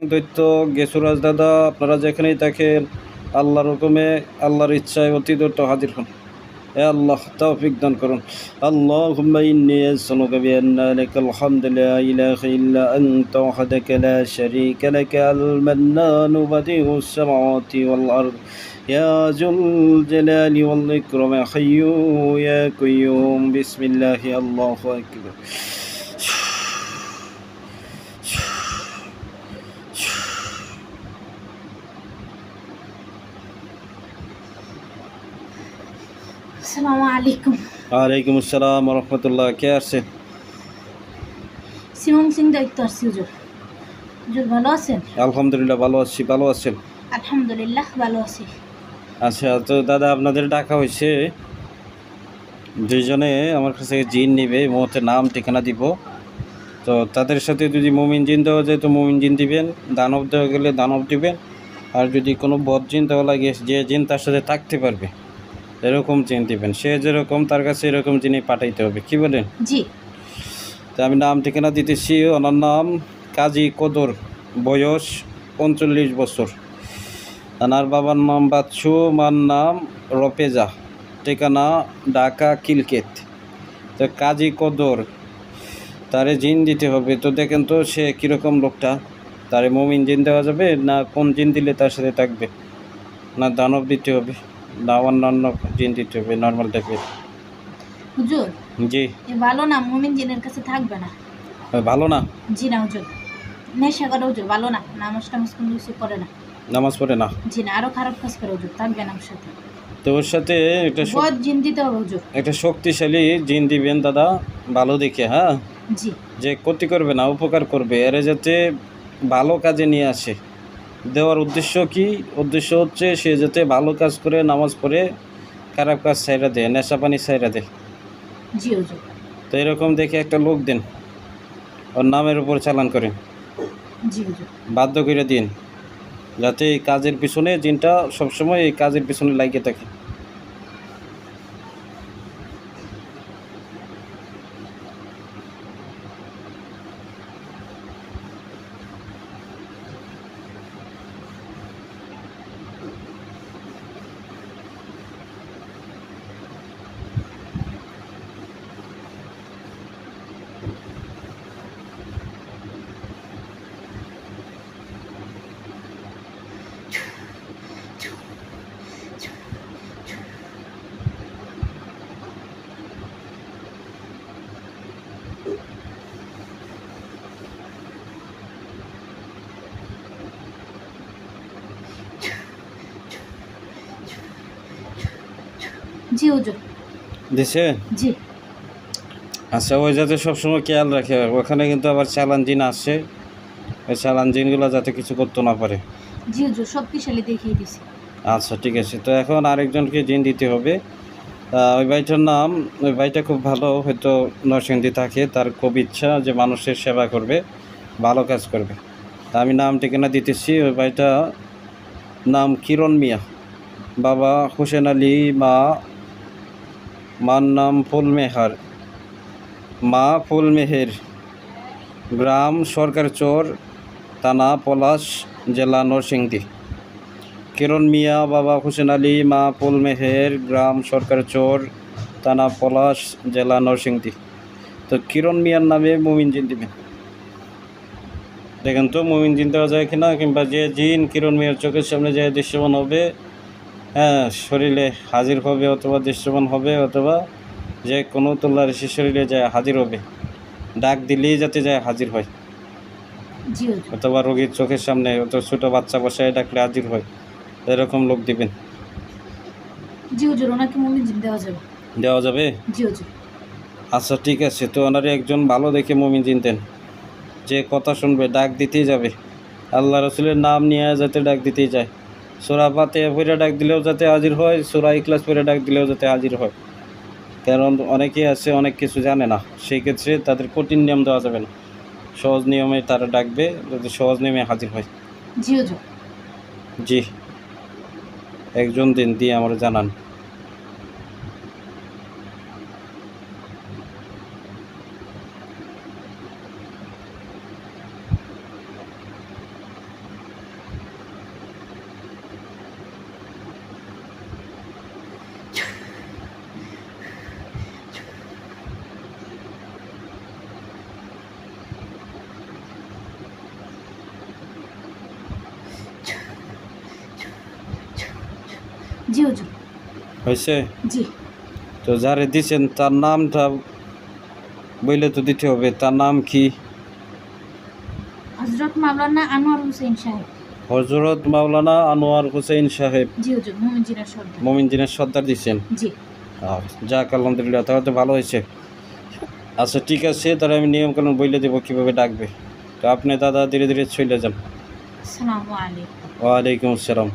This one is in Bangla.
দৈত্য গেসুরাজ দাদা আপনারা যেখানেই থাকেন আল্লাহর হুকুমে আল্লাহর ইচ্ছায় অতি দ্রুত হাজির হন এ আল্লাহ তৌফিক দান করুন اللهم إني أسألك بأن لك الحمد لا إله إلا أنت وحدك لا شريك لك المنان بديع السماوات والأرض يا ذو الجلال والإكرام يا حي يا قيوم بسم الله الله أكبر আসসালামু আলাইকুম। ওয়ালাইকুম আসসালাম রহমতুল্লাহ কে আসছে সিমং সিং দায়িত্ব আসছি হুজুর। হুজুর ভালো আছেন? আলহামদুলিল্লাহ ভালো আছি ভালো আছেন? আলহামদুলিল্লাহ ভালো আছি। আচ্ছা তো দাদা আপনাদের ডাকা হয়েছে। দুইজনে আমার কাছে জিন নিবে মুহূর্তে নাম ঠিকানা দিব। তো তাদের সাথে যদি মুমিন জিন দেওয়া যায় তো মুমিন জিন দিবেন। দানব দেওয়া গেলে দানব দিবেন। আর যদি কোনো বদ জিন দেওয়া লাগে যে জিন তার সাথে থাকতে পারবে। এরকম জিন দিবেন। সে যেরকম তার কাছে এরকম জিনিস পাঠাইতে হবে। কি বলেন? জি। তো আমি নাম ঠিকানা দিতেছি। ওনার নাম কাজী কদর বয়স পঞ্চল্লিশ বছর। ওনার বাবার নাম বাচ্চু মার নাম রপেজা। ঠিকানা ঢাকা কিলকেত। তো কাজী কদর তারে জিন দিতে হবে। তো দেখেন তো সে কীরকম লোকটা? তারে মমিন জিন দেওয়া যাবে না কোন জিন দিলে তার সাথে থাকবে? না দানব দিতে হবে। না অন্যান্য জিন দিতে হবে নর্মাল টাইপের হুজুর? জি। এ ভালো না মুমিন জিনের কাছে থাকবে না। ভালো না? জি না হুজুর। নেশা করে হুজুর ভালো না। নামাজ টামাজ কোনো কিছু করে না। নামাজ পড়ে না? জি না আরও খারাপ কাজ করে হুজুর থাকবে না আমার সাথে। তো ওর সাথে একটা জিন দিতে হবে হুজুর। একটা শক্তিশালী জিন দিবেন দাদা ভালো দেখে হ্যাঁ? জি। যে ক্ষতি করবে না উপকার করবে এরা যাতে ভালো কাজে নিয়ে আসে। দেওয়ার উদ্দেশ্য কি? উদ্দেশ্য হচ্ছে সে যাতে ভালো কাজ করে নামাজ পড়ে খারাপ কাজ সাইরা দেয় নেশা পানি সাইরা দেয়। তো এরকম দেখে একটা লোক দেন ওর নামের উপর চালান করেন। বাধ্য করে দিন যাতে এই কাজের পিছনে জিনটা সবসময় এই কাজের পিছনে লাগিয়ে থাকে। জি হুজুর দিছে? জি। আচ্ছা ওই যাতে সবসময় খেয়াল রাখে ওখানে কিন্তু আবার চালান জিন আসছে। ওই চালান জিনগুলো যাতে কিছু করতে না পারে। জি হুজুর শক্তিশালী দেখিয়ে দিছি। আচ্ছা ঠিক আছে। তো এখন আরেকজনকে জিন দিতে হবে। ওই ভাইটার নাম ওই ভাইটা খুব ভালো হয়তো নরসিংদী থাকে। তার খুব ইচ্ছা যে মানুষের সেবা করবে ভালো কাজ করবে। তা আমি নাম ঠিকানা দিতেছি। ওই ভাইটা নাম কিরণ মিয়া। বাবা হোসেন আলী মা মার নাম ফুলমেহার। মা ফুলমেহের। গ্রাম সরকার চর, থানা পলাশ, জেলা নরসিংদী। কিরণ মিয়া, বাবা হোসেন আলী, মা পুল মেহের গ্রাম সরকার চর, থানা পলাশ, জেলা নরসিংদী। তো কিরণ মিয়ার নামে মুমিন জিন দিবেন দেখেন তো, মুমিন জিন দেওয়া যায় কিনা, কিংবা যে জিন কিরণ মিয়ার চোখের সামনে যে দৃশ্যমান হবে শরীরে হাজির হবে অথবা দৃশ্যমান হবে অথবা যে কোনো তোল্লার সে শরীরে যায় হাজির হবে। ডাক দিলেই যাতে যায় হাজির হয়। অথবা রোগীর চোখের সামনে অথবা ছোটো বাচ্চা বসায় ডাকলে হাজির হয়। এরকম লোক দিবেন। জি হুজুর ওনাকে মুমিন দেওয়া যাবে। দেওয়া যাবে? জি হুজুর। আচ্ছা ঠিক আছে। তো ওনারে একজন ভালো দেখে মমিন চিনতেন। যে কথা শুনবে ডাক দিতেই যাবে। আল্লাহ রসুলের নাম নিয়ে যাতে ডাক দিতেই যায়। সোরা পাতে পড়ে ডাক দিলেও যাতে হাজির হয় সুরা ইকলাস পইরা ডাক দিলেও যাতে হাজির হয়। কারণ অনেকেই আছে অনেক কিছু জানে না। সেই ক্ষেত্রে তাদের কঠিন নিয়ম দেওয়া যাবে না। সহজ নিয়মে তারা ডাকবে যাতে সহজ নিয়মে হাজির হয়। জি। একজন দিন দিয়ে আমার জানান জি হুজুর হয়েছে তো যারে দিচ্ছেন তার নামটা বইলে তো দিতে হবে। তার নাম কি? হজরত মাওলানা আনোয়ার হোসেন সাহেব। হজরত মাওলানা আনোয়ার হোসেন সাহেব। জি হুজুর মোমিনজিনের সর্দার। দিচ্ছেন যাক আলহামদুলিল্লাহ তাহলে তো ভালো হয়েছে। আচ্ছা ঠিক আছে তাহলে আমি নিয়মকানুন বইলে দেবো কীভাবে ডাকবে। তো আপনি দাদা ধীরে ধীরে চলে যান। ওয়ালাইকুম আসসালাম।